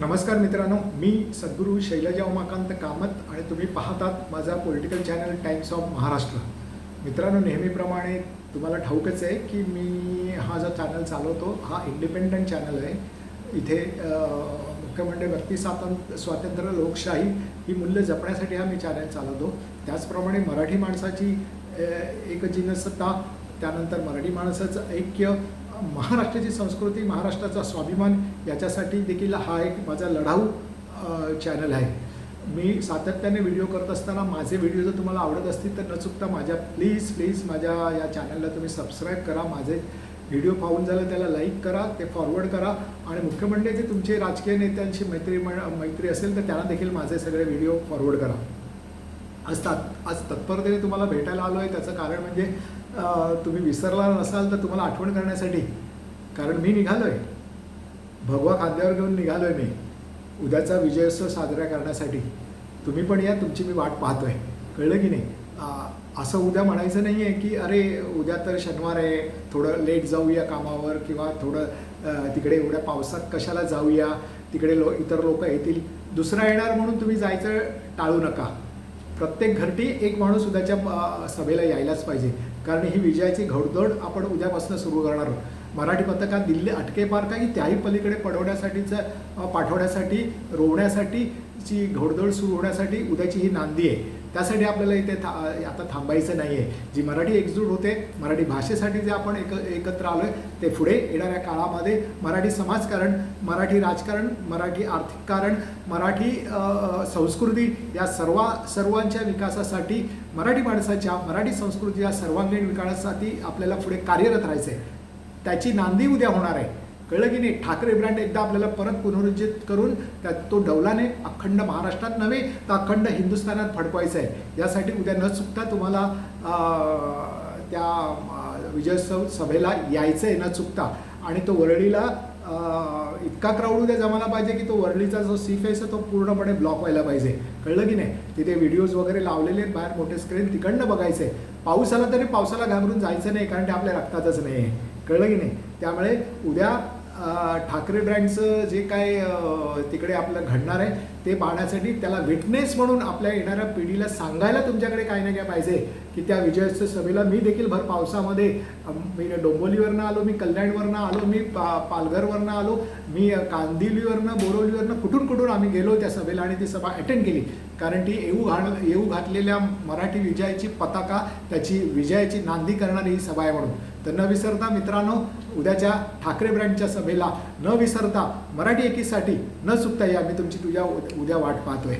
नमस्कार मित्रांनो मी सद्गुरू शैलजा उमाकांत कामत आणि तुम्ही पाहतात माझा political channel Times of Maharashtra मित्रांनो नेहमीप्रमाणे तुम्हाला ठाऊकच आहे की मी हा जो चॅनल चालवतो हा इंडिपेंडंट चॅनल आहे. इथे मुख्य म्हणजे व्यक्ती स्वातंत्र्य स्वातंत्र्य लोकशाही ही मूल्य जपण्यासाठी हा मी चॅनल चालवतो. त्याचप्रमाणे मराठी माणसाची एक जिनसत्ता त्यानंतर मराठी माणसाचं ऐक्य महाराष्ट्राची संस्कृती महाराष्ट्राचा स्वाभिमान याच्यासाठी देखील हा एक माझा लढाऊ चॅनल आहे. मी सातत्याने व्हिडिओ करत असताना माझे व्हिडिओ जर तुम्हाला आवडत असतील तर न चुकता माझ्या प्लीज प्लीज माझ्या या चॅनलला तुम्ही सबस्क्राईब करा. माझे व्हिडिओ पाहून झालं त्याला लाईक करा ते फॉरवर्ड करा. आणि मुख्य म्हणजे जे तुमचे राजकीय नेत्यांशी मैत्री मैत्री असेल तर त्यांना देखील माझे सगळे व्हिडिओ फॉरवर्ड करा. असतात. आज तत्परतेने तुम्हाला भेटायला आलो आहे त्याचं कारण म्हणजे तुम्ही विसरला नसाल तर तुम्हाला आठवण करण्यासाठी. कारण मी निघालो आहे भगवा खांद्यावर घेऊन निघालो आहे मी. उद्याचा विजयोत्सव साजरा करण्यासाठी. तुम्ही पण या. तुमची मी वाट पाहतो आहे कळलं की नाही? असं उद्या म्हणायचं नाही आहे की अरे उद्या तर शनिवार आहे. थोडं लेट जाऊया कामावर किंवा थोडं तिकडे एवढ्या पावसात कशाला जाऊया? तिकडे लो इतर लोक येतील. दुसरा येणार म्हणून तुम्ही जायचं टाळू नका. प्रत्येक घरटी एक माणूस उद्याच्या सभेला यायलाच पाहिजे. कारण ही विजयाची घौडदौड आपण उद्यापासून सुरू करणार आहोत. मराठी पथकात दिल्ली अटके पार्क आहे त्याही पलीकडे पडवण्यासाठीचं पाठवण्यासाठी रोवण्यासाठी ची घौडदौड सुरू होण्यासाठी उद्याची ही नांदी आहे. त्यासाठी आपल्याला इथे था आता थांबायचं नाही आहे जी मराठी एकजूट होते मराठी भाषेसाठी जे आपण एक एकत्र आलो आहे ते पुढे येणाऱ्या काळामध्ये मराठी समाजकारण मराठी राजकारण मराठी आर्थिक कारण मराठी संस्कृती या सर्व सर्वांच्या विकासासाठी मराठी माणसाच्या मराठी संस्कृती या सर्वांगीण विकासासाठी आपल्याला पुढे कार्यरत राहायचं आहे त्याची नांदी उद्या होणार आहे. कळलं की नाही? ठाकरे ब्रँड एकदा आपल्याला परत पुनरुज्जित करून त्यात तो डौलाने अखंड महाराष्ट्रात नव्हे तर अखंड हिंदुस्थानात फडकवायचा आहे. यासाठी उद्या न चुकता तुम्हाला त्या विजयोत्सव सभेला यायचं आहे न चुकता. आणि तो वरळीला इतका क्राऊड उद्या जमायला पाहिजे की तो वरळीचा जो सी फेस आहे तो पूर्णपणे ब्लॉक व्हायला पाहिजे. कळलं की नाही? तिथे व्हिडिओज वगैरे लावलेले आहेत बाहेर मोठे स्क्रीन तिकडनं बघायचं आहे पाऊस आला तरी पावसाला घाबरून जायचं नाही कारण ते आपल्या रक्तातच नाही आहे. कळलं की नाही? त्यामुळे उद्या ठाकरे ब्रँडचं जे काय तिकडे आपलं घडणार आहे ते पाहण्यासाठी त्याला विटनेस म्हणून आपल्या येणाऱ्या पिढीला सांगायला तुमच्याकडे काही ना काय पाहिजे की त्या विजयोत्सव सभेला मी देखील भर पावसामध्ये मी डोंबोलीवरनं आलो मी कल्याणवरनं आलो मी पा पालघरवरनं आलो मी कांदिलीवरनं बोरवलीवरनं कुठून कुठून आम्ही गेलो त्या सभेला आणि ती सभा अटेंड केली. कारण ती येऊ घाण येऊ घातलेल्या मराठी विजयाची पताका त्याची विजयाची नांदी करणारी ही सभा आहे म्हणून. तर न विसरता मित्रांनो उद्याच्या ठाकरे ब्रँडच्या सभेला न विसरता मराठी एकीसाठी न चुकता या मी तुमची तुझ्या उद्या वाट पाहतोय.